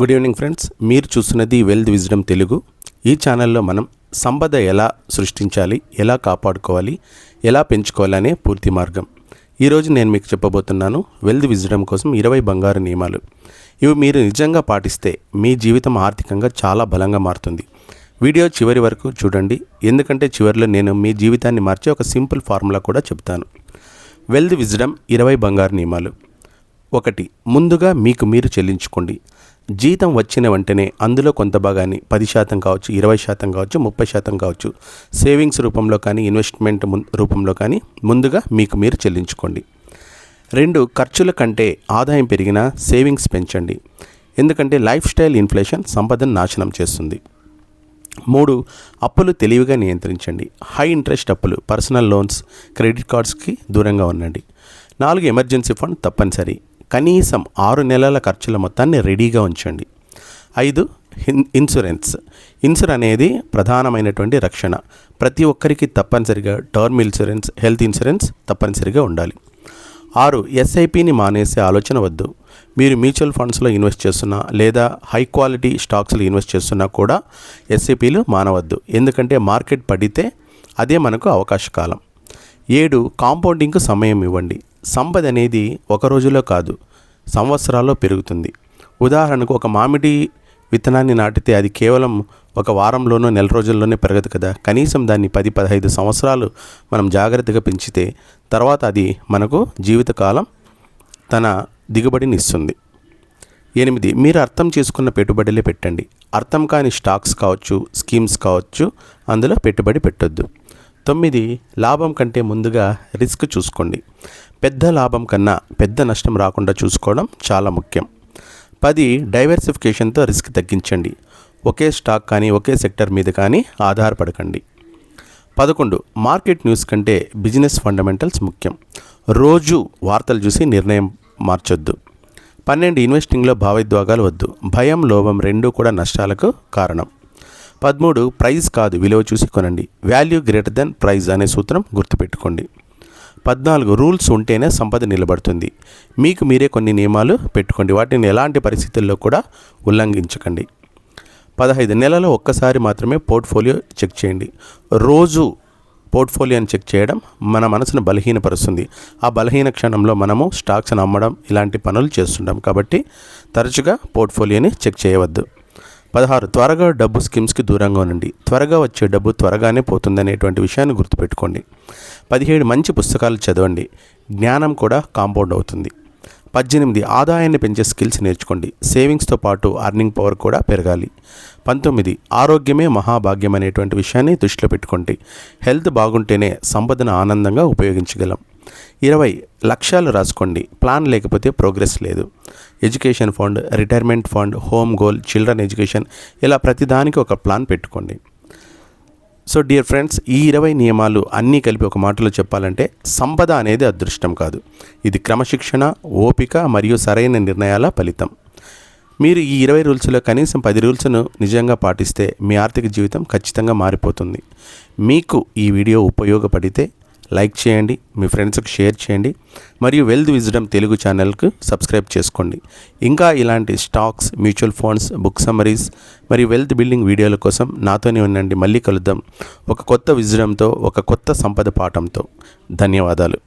Good evening friends మీరు చూస్తున్నది wealth wisdom Telugu ఈ ఛానల్లో మనం సంపద ఎలా సృష్టించాలి ఎలా కాపాడుకోవాలి ఎలా పెంచుకోవాలనే పూర్తి మార్గం. ఈరోజు నేను మీకు చెప్పబోతున్నాను వెల్త్ విజ్డమ్ కోసం ఇరవై బంగారు నియమాలు. ఇవి మీరు నిజంగా పాటిస్తే మీ జీవితం ఆర్థికంగా చాలా బలంగా మారుతుంది. వీడియో చివరి వరకు చూడండి. ఎందుకంటే చివరిలో నేను మీ జీవితాన్ని మార్చే ఒక సింపుల్ ఫార్ములా కూడా చెప్తాను. వెల్త్ విజ్డమ్ ఇరవై బంగారు నియమాలు. ఒకటి ముందుగా మీకు మీరు చెల్లించుకోండి. జీతం వచ్చిన వెంటనే అందులో కొంత భాగాన్ని పది శాతం కావచ్చు ఇరవై శాతం కావచ్చు ముప్పై శాతం కావచ్చు సేవింగ్స్ రూపంలో కానీ ఇన్వెస్ట్మెంట్ రూపంలో కానీ ముందుగా మీకు మీరు చెల్లించుకోండి. రెండు ఖర్చుల కంటే ఆదాయం పెరిగినా సేవింగ్స్ పెంచండి. ఎందుకంటే లైఫ్ స్టైల్ ఇన్ఫ్లేషన్ సంపదను నాశనం చేస్తుంది. మూడు అప్పులు తెలివిగా నియంత్రించండి. హై ఇంట్రెస్ట్ అప్పులు పర్సనల్ లోన్స్ క్రెడిట్ కార్డ్స్కి దూరంగా ఉండండి. నాలుగు ఎమర్జెన్సీ ఫండ్ తప్పనిసరి. కనీసం ఆరు నెలల ఖర్చుల మొత్తాన్ని రెడీగా ఉంచండి. ఐదు ఇన్సూరెన్స్. ఇన్సూర్ అనేది ప్రధానమైనటువంటి రక్షణ. ప్రతి ఒక్కరికి తప్పనిసరిగా టర్మ్ ఇన్సూరెన్స్ హెల్త్ ఇన్సూరెన్స్ తప్పనిసరిగా ఉండాలి. ఆరు ఎస్ఐపిని మానేసే ఆలోచన వద్దు. మీరు మ్యూచువల్ ఫండ్స్లో ఇన్వెస్ట్ చేస్తున్నా లేదా హై క్వాలిటీ స్టాక్స్లో ఇన్వెస్ట్ చేస్తున్నా కూడా ఎస్ఐపిలు మానవద్దు. ఎందుకంటే మార్కెట్ పడితే అదే మనకు అవకాశ కాలం. ఏడు కాంపౌండింగ్కు సమయం ఇవ్వండి. సంపద అనేది ఒక రోజులో కాదు సంవత్సరాల్లో పెరుగుతుంది. ఉదాహరణకు ఒక మామిడి విత్తనాన్ని నాటితే అది కేవలం ఒక వారంలోనో నెల రోజుల్లోనే పెరగదు కదా. కనీసం దాన్ని పది పదహైదు సంవత్సరాలు మనం జాగ్రత్తగా పెంచితే తర్వాత అది మనకు జీవితకాలం తన దిగుబడిని ఇస్తుంది. ఎనిమిది మీరు అర్థం చేసుకున్న పెట్టుబడులే పెట్టండి. అర్థం కాని స్టాక్స్ కావచ్చు స్కీమ్స్ కావచ్చు అందులో పెట్టుబడి పెట్టొద్దు. తొమ్మిది లాభం కంటే ముందుగా రిస్క్ చూసుకోండి. పెద్ద లాభం కన్నా పెద్ద నష్టం రాకుండా చూసుకోవడం చాలా ముఖ్యం. పది డైవర్సిఫికేషన్తో రిస్క్ తగ్గించండి. ఒకే స్టాక్ కానీ ఒకే సెక్టర్ మీద కానీ ఆధారపడకండి. పదకొండు మార్కెట్ న్యూస్ కంటే బిజినెస్ ఫండమెంటల్స్ ముఖ్యం. రోజు వార్తలు చూసి నిర్ణయం మార్చొద్దు. పన్నెండు ఇన్వెస్టింగ్లో భావోద్వేగాలు వద్దు. భయం లోభం రెండూ కూడా నష్టాలకు కారణం. పదమూడు ప్రైజ్ కాదు విలువ చూసి కొనండి. వాల్యూ గ్రేటర్ దెన్ ప్రైజ్ అనే సూత్రం గుర్తుపెట్టుకోండి. పద్నాలుగు రూల్స్ ఉంటేనే సంపద నిలబడుతుంది. మీకు మీరే కొన్ని నియమాలు పెట్టుకోండి. వాటిని ఎలాంటి పరిస్థితుల్లో కూడా ఉల్లంఘించకండి. పదహైదు నెలలో ఒక్కసారి మాత్రమే పోర్ట్ఫోలియో చెక్ చేయండి. రోజు పోర్ట్ఫోలియోని చెక్ చేయడం మన మనసును బలహీనపరుస్తుంది. ఆ బలహీన క్షణంలో మనము స్టాక్స్ని అమ్మడం ఇలాంటి పనులు చేస్తుంటాం. కాబట్టి తరచుగా పోర్ట్ఫోలియోని చెక్ చేయవద్దు. పదహారు త్వరగా డబ్బు స్కీమ్స్కి దూరంగా ఉండండి. త్వరగా వచ్చే డబ్బు త్వరగానే పోతుందనేటువంటి విషయాన్ని గుర్తుపెట్టుకోండి. పదిహేడు మంచి పుస్తకాలు చదవండి. జ్ఞానం కూడా కాంపౌండ్ అవుతుంది. పద్దెనిమిది ఆదాయాన్ని పెంచే స్కిల్స్ నేర్చుకోండి. సేవింగ్స్తో పాటు అర్నింగ్ పవర్ కూడా పెరగాలి. పంతొమ్మిది ఆరోగ్యమే మహాభాగ్యం అనేటువంటి విషయాన్ని దృష్టిలో పెట్టుకోండి. హెల్త్ బాగుంటేనే సంపదను ఆనందంగా ఉపయోగించగలం. ఇరవై లక్ష్యాలు రాసుకోండి. ప్లాన్ లేకపోతే ప్రోగ్రెస్ లేదు. Education fund retirement fund home goal children education ఇలా ప్రతిదానికి ఒక ప్లాన్ పెట్టుకోండి. సో డియర్ ఫ్రెండ్స్ ఈ ఇరవై నియమాలు అన్నీ కలిపి ఒక మాటలో చెప్పాలంటే సంపద అనేది అదృష్టం కాదు. ఇది క్రమశిక్షణ ఓపిక మరియు సరైన నిర్ణయాల ఫలితం. మీరు ఈ ఇరవై రూల్స్లో కనీసం పది రూల్స్ను నిజంగా పాటిస్తే మీ ఆర్థిక జీవితం ఖచ్చితంగా మారిపోతుంది. మీకు ఈ వీడియో ఉపయోగపడితే లైక్ చేయండి మీ ఫ్రెండ్స్కి షేర్ చేయండి మరియు వెల్త్ విజ్డమ్ తెలుగు ఛానల్కు సబ్స్క్రైబ్ చేసుకోండి. ఇంకా ఇలాంటి stocks mutual funds book summaries మరియు వెల్త్ బిల్డింగ్ వీడియోల కోసం నాతోనే ఉండండి. మళ్ళీ కలుద్దాం. ఒక కొత్త విజ్డమ్తో ఒక కొత్త సంపద పాఠంతో. ధన్యవాదాలు.